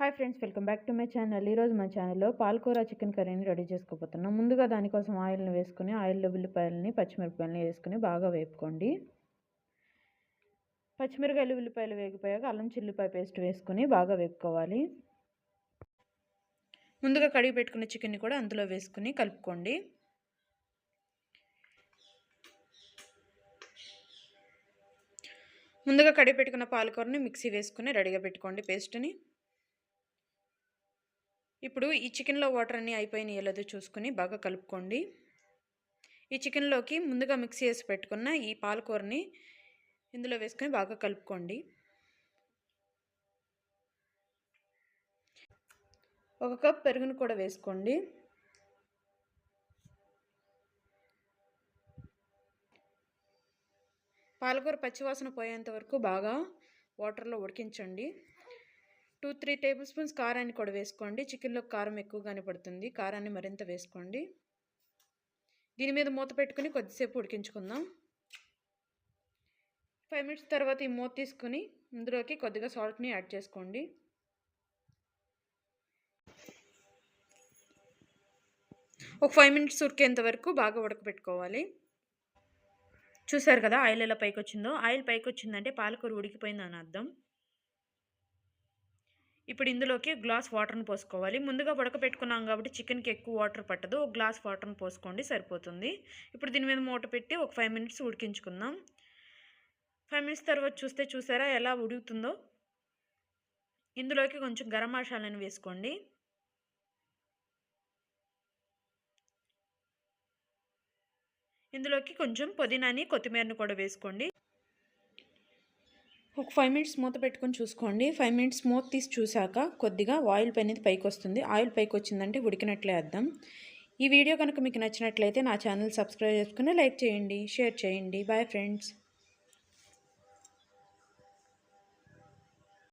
Hi friends welcome back to my channel. ఈరోజు మా ఛానల్లో పాలకూర చికెన్ కర్రీని రెడీ చేసుకోబోతున్నాం. ముందుగా దానికోసం ఆయిల్ని వేసుకుని ఆయిల్లో ఉల్లిపాయలని పచ్చిమిరపకాయలని వేసుకుని బాగా వేపుకోండి. పచ్చిమిరకాయలు ఉల్లిపాయలు వేగిపోయాక అల్లం చిల్లిపాయ పేస్ట్ వేసుకుని బాగా వేపుకోవాలి. ముందుగా కడిగి పెట్టుకున్న చికెన్ని కూడా అందులో వేసుకుని కలుపుకోండి. ముందుగా కడిగి పెట్టుకున్న పాలకూరని మిక్సీ వేసుకుని రెడీగా పెట్టుకోండి పేస్ట్ని. ఇప్పుడు ఈ చికెన్లో వాటర్ అన్నీ అయిపోయినాయి. లేదో చూసుకొని బాగా కలుపుకోండి. ఈ చికెన్లోకి ముందుగా మిక్సీ చేసి పెట్టుకున్న ఈ పాలకూరని ఇందులో వేసుకొని బాగా కలుపుకోండి. ఒక కప్ పెరుగును కూడా వేసుకోండి. పాలకూర పచ్చివాసన పోయేంత వరకు బాగా వాటర్లో ఉడికించండి. టూ త్రీ టేబుల్ స్పూన్స్ కారాన్ని కూడా వేసుకోండి. చికెన్లో కారం ఎక్కువగానే పడుతుంది. కారాన్ని మరింత వేసుకోండి. దీని మీద మూత పెట్టుకుని కొద్దిసేపు ఉడికించుకుందాం. ఫైవ్ మినిట్స్ తర్వాత ఈ మూత తీసుకుని ఇందులోకి కొద్దిగా సాల్ట్ని యాడ్ చేసుకోండి. ఒక ఫైవ్ మినిట్స్ ఉడికేంత వరకు బాగా ఉడకబెట్టుకోవాలి. చూసారు కదా ఆయిల్ ఎలా పైకి వచ్చిందో ఆయిల్ పైకి వచ్చిందంటే పాలకూర ఉడికిపోయిందని అర్థం. ఇప్పుడు ఇందులోకి గ్లాస్ వాటర్ని పోసుకోవాలి. ముందుగా ఉడకపెట్టుకున్నాం కాబట్టి చికెన్కి ఎక్కువ వాటర్ పట్టదు. ఒక గ్లాస్ వాటర్ని పోసుకోండి సరిపోతుంది. ఇప్పుడు దీని మీద మూట పెట్టి ఒక ఫైవ్ మినిట్స్ ఉడికించుకుందాం. ఫైవ్ మినిట్స్ తర్వాత చూస్తే చూసారా ఎలా ఉడుకుతుందో? ఇందులోకి కొంచెం గరం మసాలాని వేసుకోండి. ఇందులోకి కొంచెం పుదీనాని కొత్తిమీరని కూడా వేసుకోండి. ఒక ఫైవ్ మినిట్స్ మూత పెట్టుకొని చూసుకోండి. ఫైవ్ మినిట్స్ మూత తీసి చూశాక కొద్దిగా ఆయిల్ అనేది పైకి వస్తుంది. ఆయిల్ పైకి వచ్చిందంటే ఉడికినట్లే అర్థం. ఈ వీడియో కనుక మీకు నచ్చినట్లయితే నా ఛానల్ సబ్స్క్రైబ్ చేసుకుని లైక్ చేయండి. షేర్ చేయండి. Bye friends